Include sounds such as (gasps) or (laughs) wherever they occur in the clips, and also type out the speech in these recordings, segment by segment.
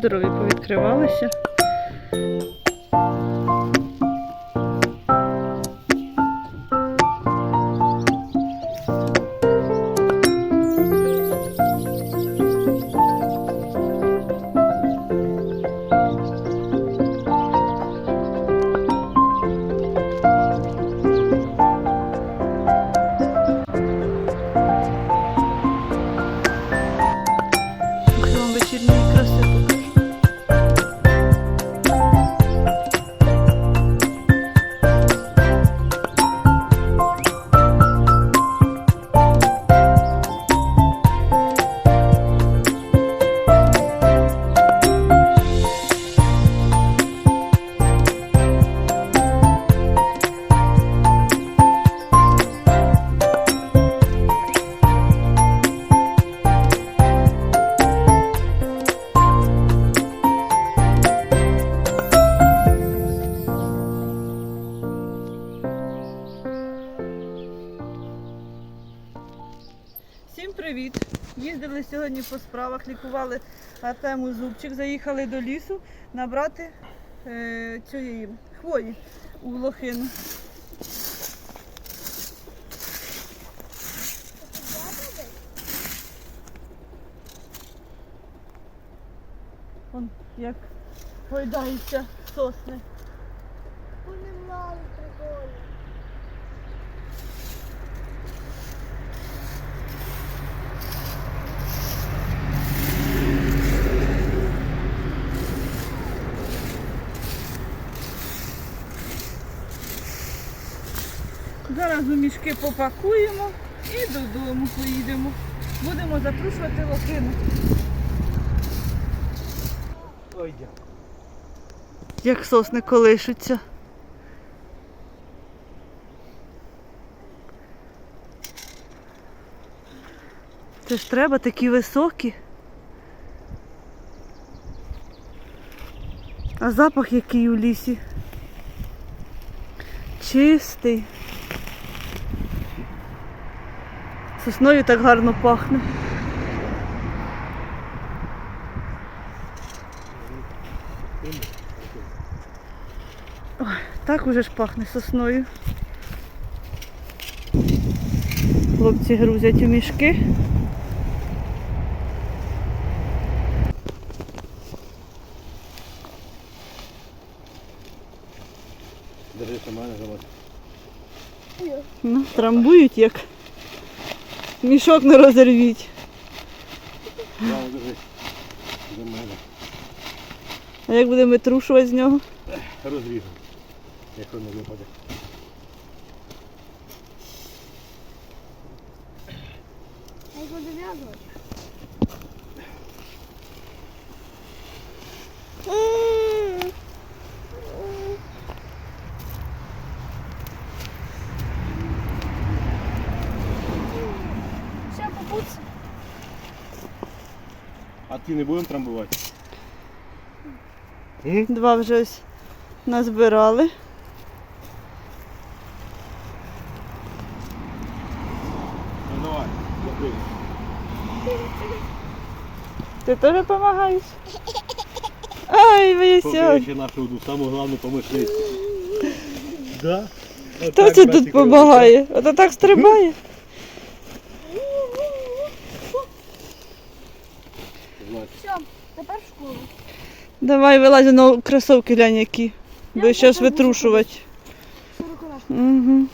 здорові, повідкривалися. Привіт! Їздили сьогодні по справах, лікували Артему зубчик, заїхали до лісу набрати е, цієї хвої у лохину. Вон як гойдаються сосни. Зараз у мішки попакуємо і додому поїдемо. Будемо запрушувати лохину. Ой, дякую. Як сосни колишуться. Це ж треба такі високі. А запах який у лісі. Чистий. Сосною так гарно пахне. Так уже ж пахне сосною. Хлопці грузять у мішки. Держи сама не. Ну, трамбують як. Мішок не розірвіть. А як будемо трушувати з нього? Розріжемо, Якщо не випаде. А як буде в'язувати? Все, попутся. Ти не будемо трамбувати? Два вже ось назбирали. Ну давай, закрий. Ти теж допомагаєш? Ай. Поки ще нашу одну саму головну помічницю. Да? Хто це тут допомагає? Ото так стрибає. Все, тепер в школу. Давай вилазь на кросовки глянь які. Бо зараз витрушувати. Угу.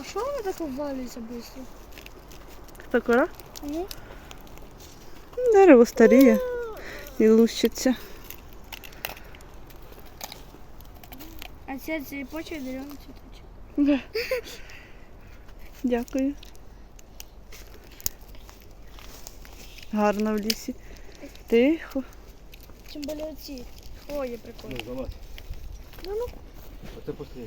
А що воно так валюється швидко? Хто кора? Ну, Дерево старіє і лущиться. а це цієї почви дерева цвіточок. Дякую. Гарно в лісі. Тихо. Тим більше оці. Ой, є прикольно. Ну, залазь. Ну, ну. Оце останнє.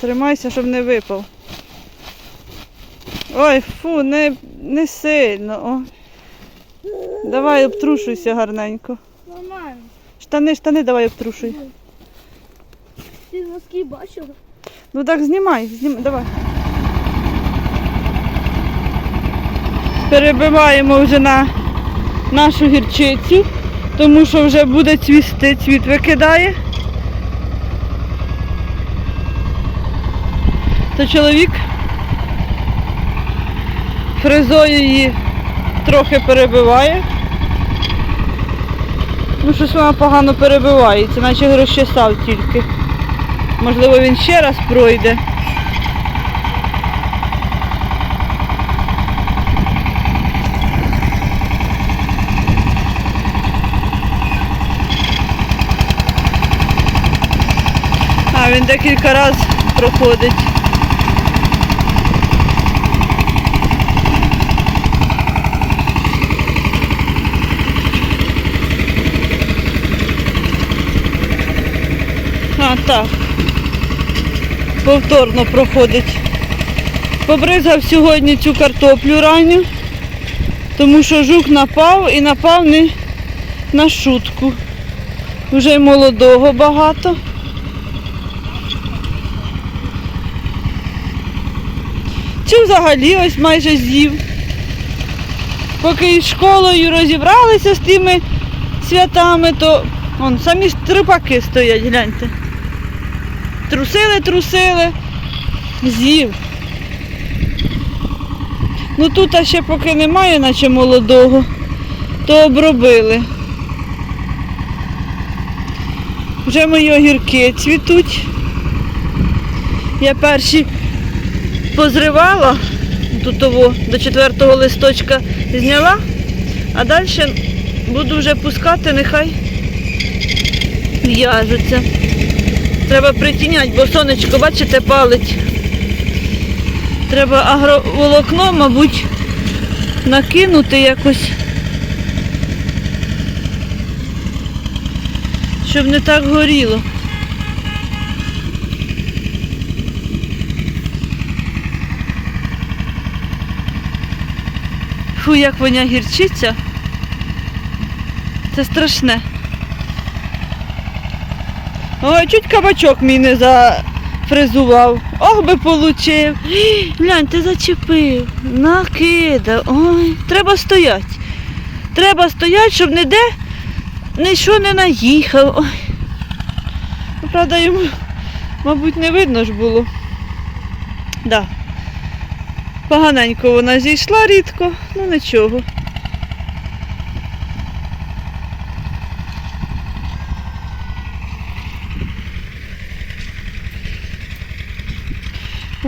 Тримайся, щоб не випав. Ой, фу, не, не сильно. О. Давай обтрушуйся гарненько. Нормально. Штани, штани давай обтрушуй. Ти носки бачила? Ну так знімай, знімай, давай. Перебиваємо вже на нашу гірчицю, тому що вже буде цвісти, цвіт викидає. То чоловік фрезою її трохи перебиває. Ну, щось вона погано перебивається, наче розчесав тільки. Можливо, він ще раз пройде. А, він декілька разів проходить. А, так повторно проходить. Побризгав сьогодні цю картоплю ранню, тому що жук напав і напав не на шутку. Вже й молодого багато. Цю взагалі ось майже з'їв. Поки із школою розібралися з тими святами, то вон, самі стрипаки стоять, гляньте. Трусили, трусили, з'їв. Ну тут а ще поки немає, наче молодого, то обробили. Вже мої огірки цвітуть. Я перші позривала, тут того до четвертого листочка зняла, а далі буду вже пускати, нехай в'яжуться. Треба притіняти, бо сонечко, бачите, палить. Треба агроволокно, мабуть, накинути якось. Щоб не так горіло. Фу, як воня гірчиця. Це страшне. Ой, чуть кабачок мій не зафризував. Ох би получив. (gasps) Глянь, ти зачепив. Накидав. Ой, треба стояти. Треба стояти, щоб ніде нічого не наїхав. Ой. Ну, Правда, йому, мабуть, не видно ж було. Да. Поганенько вона зійшла рідко, ну нічого.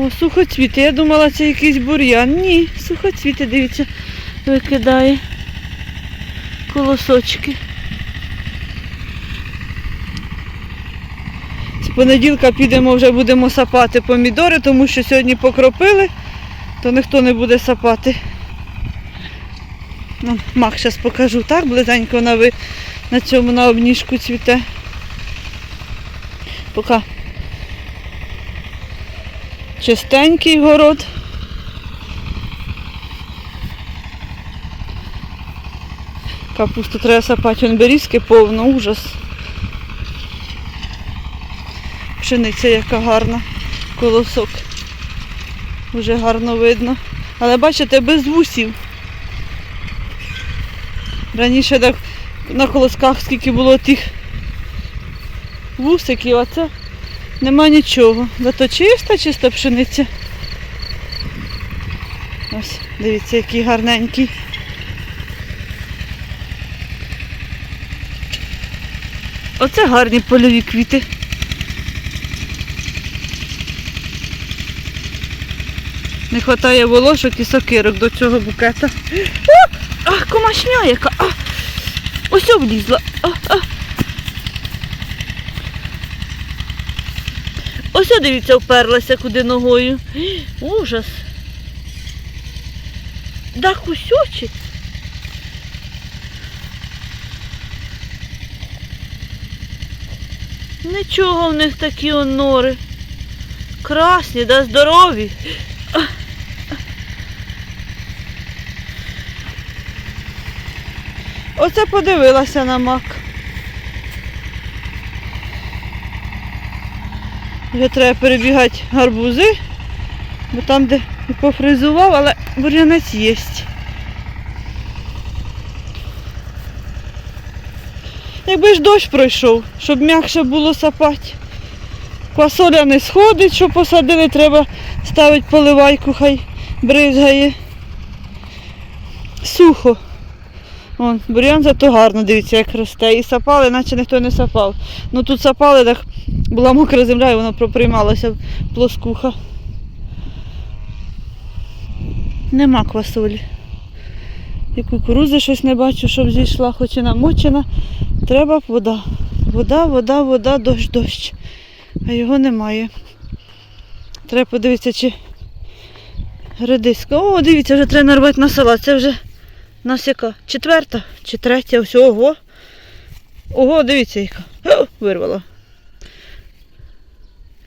О, сухоцвіти. Я думала, це якийсь бур'ян. Ні, сухоцвіти, дивіться, викидає колосочки. З понеділка підемо вже будемо сапати помідори, тому що сьогодні покропили, то ніхто не буде сапати. Ну, мах зараз покажу, так, близенько на, ви, на цьому на обніжку цвіте. Пока. Чистенький город. Капусту треба сапати, он берізки повно, ужас. Пшениця яка гарна, колосок. Вже гарно видно. Але бачите, без вусів. Раніше так на колосках скільки було тих вусиків, а це Нема нічого. Зато чиста, чиста пшениця. Ось, дивіться, який гарненький. Оце гарні польові квіти. Не вистачає волошок і сокирок до цього букета. Ах, комашня яка! А! Ось облізла. А, а. Ось дивіться, вперлася куди ногою. (gasps) Ужас. Да кусючить. Нічого в них такі он нори. Красні, да здорові. Оце подивилася на мак. Вже треба перебігати гарбузи, бо там, де пофризував, але бур'янець є. Якби ж дощ пройшов, щоб м'якше було сапати. Квасоля не сходить, що посадили, треба ставити поливайку, хай бризгає. Сухо. Вон, бур'ян зато гарно, дивіться, як росте. І сапали, наче ніхто не сапав. Ну тут сапали, так була мокра земля і воно проприймалося плоскуха. Нема квасолі. І кукурузи щось не бачу, щоб зійшла, хоч і намочена. Треба вода. Вода, вода, вода, дощ, дощ. А його немає. Треба подивитися, чи редиска. О, дивіться, вже треба нарвати на салат. Це вже нас яка? Четверта чи третя? Ось, ого. Ого, дивіться, яка. Вирвала.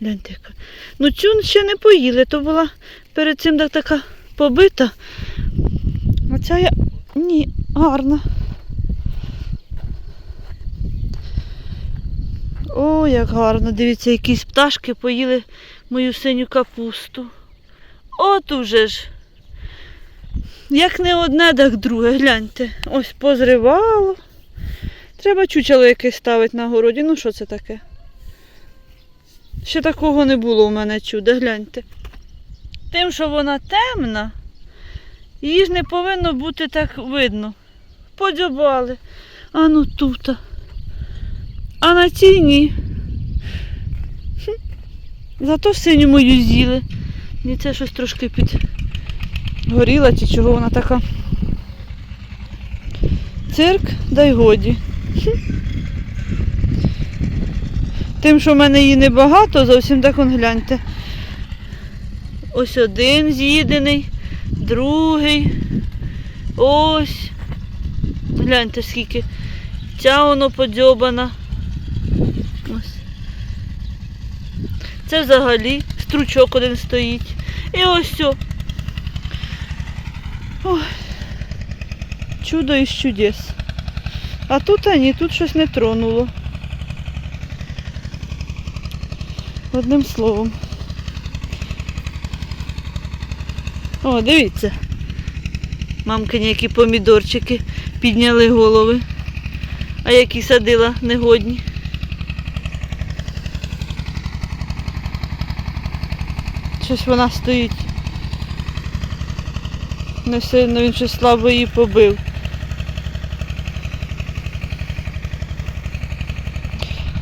Гляньте яка. Ну цю ще не поїли, то була перед цим так така побита. Оця я. Ні, гарна. О, як гарно. Дивіться, якісь пташки поїли мою синю капусту. От уже ж. Як не одне, так друге, гляньте. Ось позривало. Треба чучело якесь ставити на городі. Ну що це таке? Ще такого не було у мене чуда, гляньте. Тим, що вона темна, її ж не повинно бути так видно. Подзьобали. А ну тут. А на цій ні. Зато синю мою з'їли. І це щось трошки підгоріла, чи чого вона така. Цирк, дай годі. Тим, що в мене її небагато, зовсім так он гляньте. Ось один з'їдений, другий. Ось. Гляньте скільки. Ця воно подзьобана. Ось. Це взагалі стручок один стоїть. І ось все. Ой. Чудо із чудес. А тут а ні, тут щось не тронуло. Одним словом. О, дивіться. Мамкині, які помідорчики підняли голови. А які садила негодні. Щось вона стоїть. Не сильно він щось слабо її побив.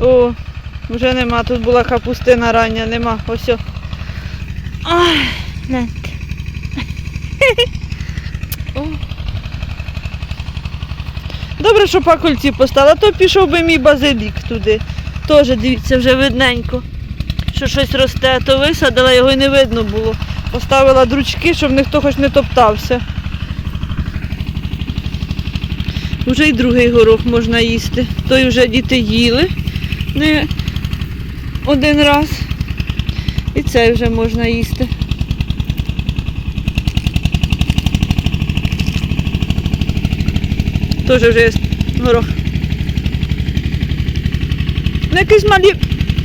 О, вже нема. Тут була капустина рання, нема. Ось. гляньте. О. Добре, що пакульці поставила, то пішов би мій базилік туди. Теж дивіться, вже видненько. Що щось росте, то висадила, його й не видно було. Поставила дручки, щоб ніхто хоч не топтався. Уже й другий горох можна їсти. Той вже діти їли не один раз. І цей вже можна їсти. Теж вже є горох. Ну, якісь малі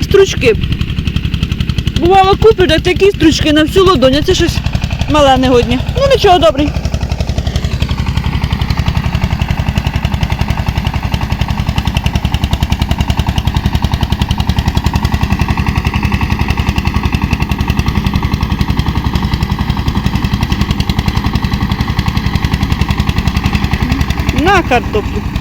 стручки. Бувало купиш, а такі стручки на всю ладонь, це щось мале негодні. Ну нічого, добрий. На картоплю.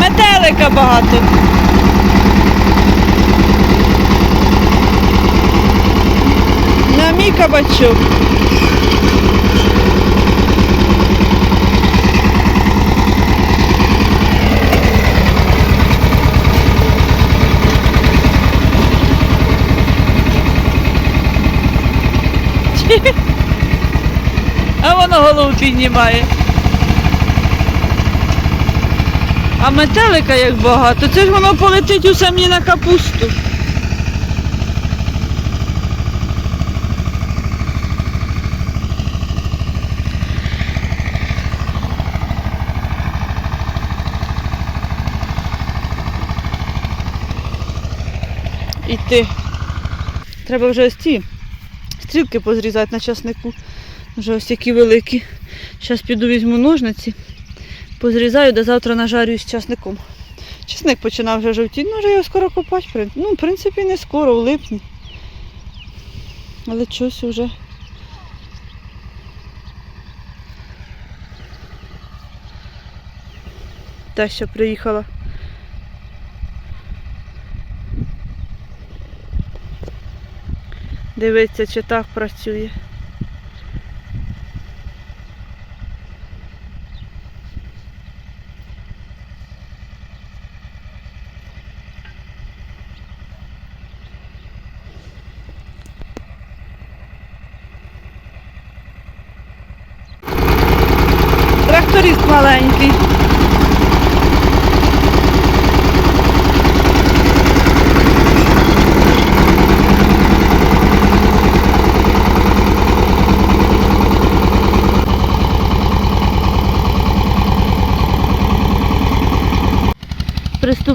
Метелика багато. На мій кабачок. (laughs) А воно голову піднімає. А метелика як багато, це ж воно полетить у самі на капусту. Іти. Треба вже ось ці стрілки позрізати на часнику. Вже ось такі великі. Зараз піду візьму ножниці, позрізаю, до завтра нажарюю з часником. Часник починав вже жовтіти, вже його скоро копати. в Ну, в принципі, не скоро, у липні. Але щось вже. Те, що приїхала. Дивиться, чи так працює.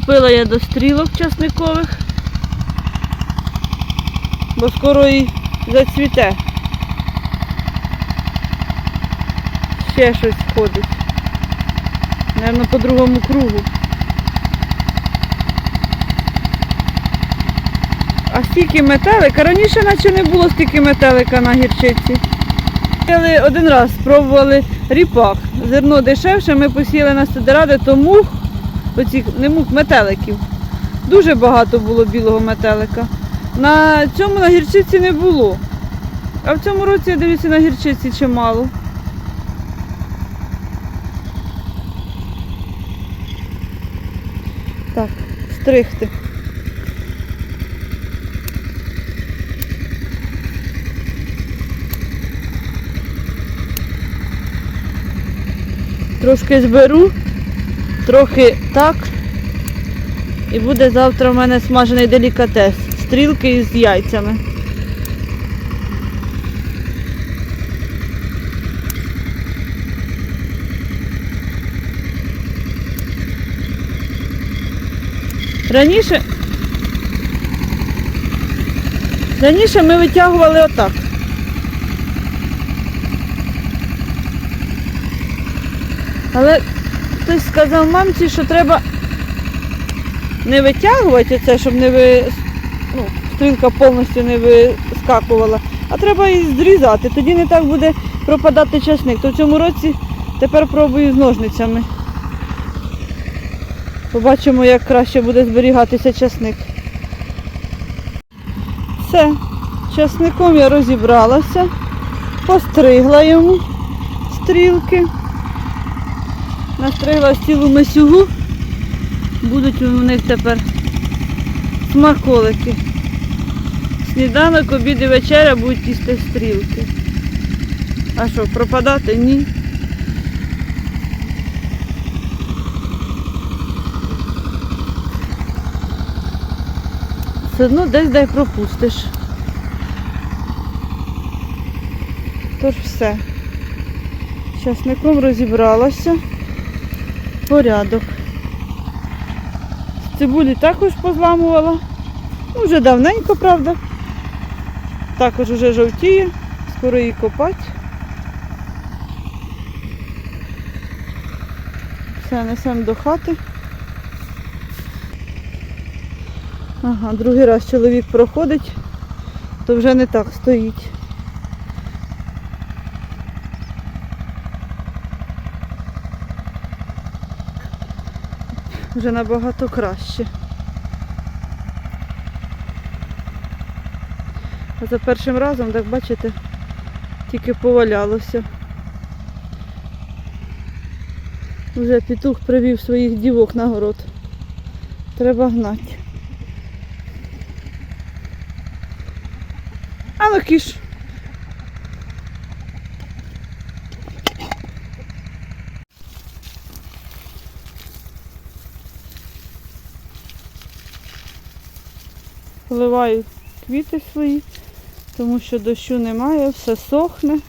Приступила я до стрілок часникових, бо скоро і зацвіте. Ще щось входить. Наверно, по другому кругу. А стільки метелика, раніше наче не було стільки метелика на гірчиці. Один раз, спробували ріпак. Зерно дешевше, ми посіяли на сидиради, то мух, оцих, не мух, метеликів. Дуже багато було білого метелика. На цьому на гірчиці не було. А в цьому році я дивлюся на гірчиці чимало. Так, стригти. Трошки зберу, трохи так. І буде завтра в мене смажений делікатес. Стрілки із яйцями. Раніше. Раніше ми витягували отак. Але хтось сказав мамці, що треба не витягувати оце, щоб не ви... ну, стрілка повністю не вискакувала, а треба її зрізати. Тоді не так буде пропадати часник. То в цьому році тепер пробую з ножницями. Побачимо, як краще буде зберігатися часник. Все, часником я розібралася, постригла йому стрілки, настригла цілу месюгу. Будуть у них тепер смаколики. Сніданок, обід і вечеря будуть їсти стрілки. А що, пропадати? Ні. Все одно десь дай пропустиш. Тож все. З Часником розібралася. Порядок. Цибулі також позламувала. Ну, вже давненько, правда. Також вже жовтіє, скоро її копати. Все, несемо до хати. Ага, другий раз чоловік проходить, то вже не так стоїть. Вже набагато краще. А за першим разом, так бачите, тільки повалялося. Вже петух привів своїх дівок на город. Треба гнати. А ну кіш. Поливаю квіти свої, тому що дощу немає, все сохне.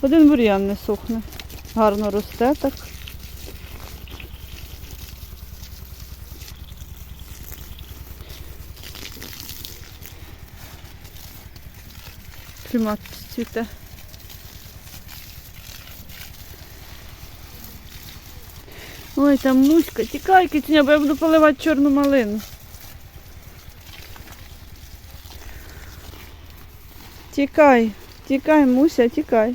Один бур'ян не сохне. Гарно росте так. Клімат цвіте. Ой, там муська, тікай, Китня, бо я буду поливати чорну малину. Тікай, тікай, муся, тікай.